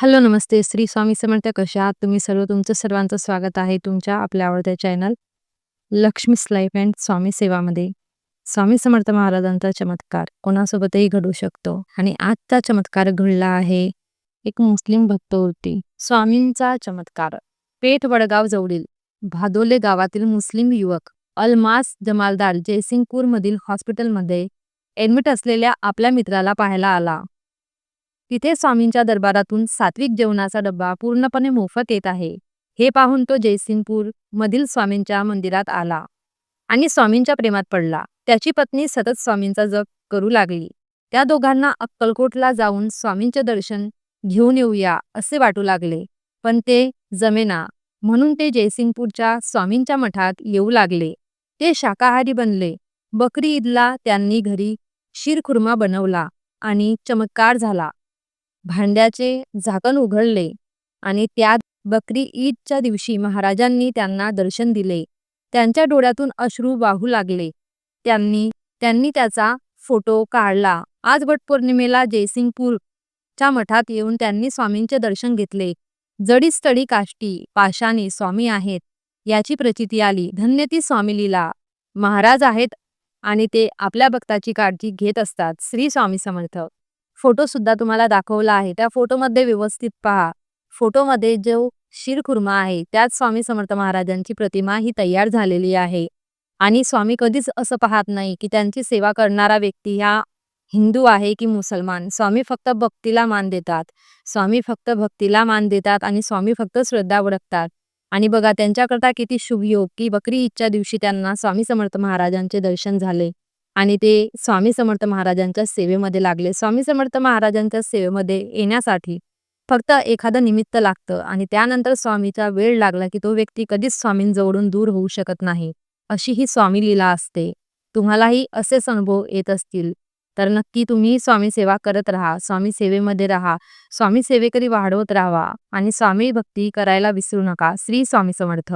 Hello, नमस्ते. श्री स्वामी समर्थ. कशा आहात तुम्ही सर्व? तुमचं सर्वांचं स्वागत आहे तुमच्या आपल्या आवडत्या channel Lakshmi's life and Swami सेवामध्ये. स्वामी समर्थ महाराजांचा चमत्कार कोणासोबतही घडू शकतो आणि आजचा चमत्कार घडला आहे एक मुस्लिम भक्तवृत्ती. स्वामींचा चमत्कार. पेठ वडगाव जवळील भादोले गावातील मुस्लिम युवक अलमास जमालदार जयसिंगपूरमधील हॉस्पिटलमध्ये ॲडमिट असलेल्या आपल्या मित्राला पाहायला आला. तिथे स्वामींच्या दरबारातून सात्विक जेवणाचा डब्बा पूर्णपणे मोफत येत आहे. हे पाहून तो जयसिंगपूर मधील स्वामींच्या मंदिरात आला आणि स्वामींच्या प्रेमात पडला. त्याची पत्नी सतत स्वामींचा जप करू लागली. त्या दोघांना अक्कलकोटला जाऊन स्वामींचे दर्शन घेऊन येऊया असे वाटू लागले. पण ते जमेना म्हणून ते जयसिंगपूरच्या स्वामींच्या मठात येऊ लागले. ते शाकाहारी बनले. बकरी ईदला त्यांनी घरी शिरखुर्मा बनवला आणि चमत्कार झाला. भांड्याचे झाकण उघडले आणि त्यात बकरी ईदच्या दिवशी महाराजांनी त्यांना दर्शन दिले. त्यांच्या डोळ्यातून अश्रू वाहू लागले. त्यांनी त्यांनी त्याचा फोटो काढला. आज वटपौर्णिमेला जयसिंगपूर च्या मठात येऊन त्यांनी स्वामींचे दर्शन घेतले. जडीस्तडी काष्टी पाशाने स्वामी आहेत. याची प्रचिती आली. धन्य ती स्वामी महाराज आहेत आणि ते आपल्या भक्ताची काळजी घेत असतात. श्री स्वामी समर्थ. फोटो सुद्धा तुम्हाला दाखवला आहे. त्या फोटोमध्ये व्यवस्थित पहा. फोटोमध्ये जो शिरखुर्मा आहे त्यात स्वामी समर्थ महाराजांची प्रतिमा ही तयार झालेली आहे. आणि स्वामी कधीच असं पाहत नाही की त्यांची सेवा करणारा व्यक्ती हा हिंदू आहे की मुसलमान. स्वामी फक्त भक्तीला मान देतात. स्वामी फक्त भक्तीला मान देतात आणि स्वामी फक्त श्रद्धा ओळखतात. आणि बघा त्यांच्याकरता किती शुभ योग की बकरी ईदच्या दिवशी त्यांना स्वामी समर्थ महाराजांचे दर्शन झाले. आणि ते स्वामी समर्थ महाराजांच्या सेवेमध्ये लागले. स्वामी समर्थ महाराजांच्या सेवेमध्ये येण्यासाठी फक्त एखादं निमित्त लागतं आणि त्यानंतर स्वामीचा वेळ लागला की तो व्यक्ती कधीच स्वामींजवळून दूर होऊ शकत नाही अशी ही स्वामी लीला असते. तुम्हालाही असेच अनुभव येत असतील. तर नक्की तुम्ही स्वामी सेवा करत राहा स्वामी सेवेमध्ये राहा स्वामी सेवेकरी वाढवत राहा आणि स्वामी भक्ती करायला विसरू नका. श्री स्वामी समर्थ.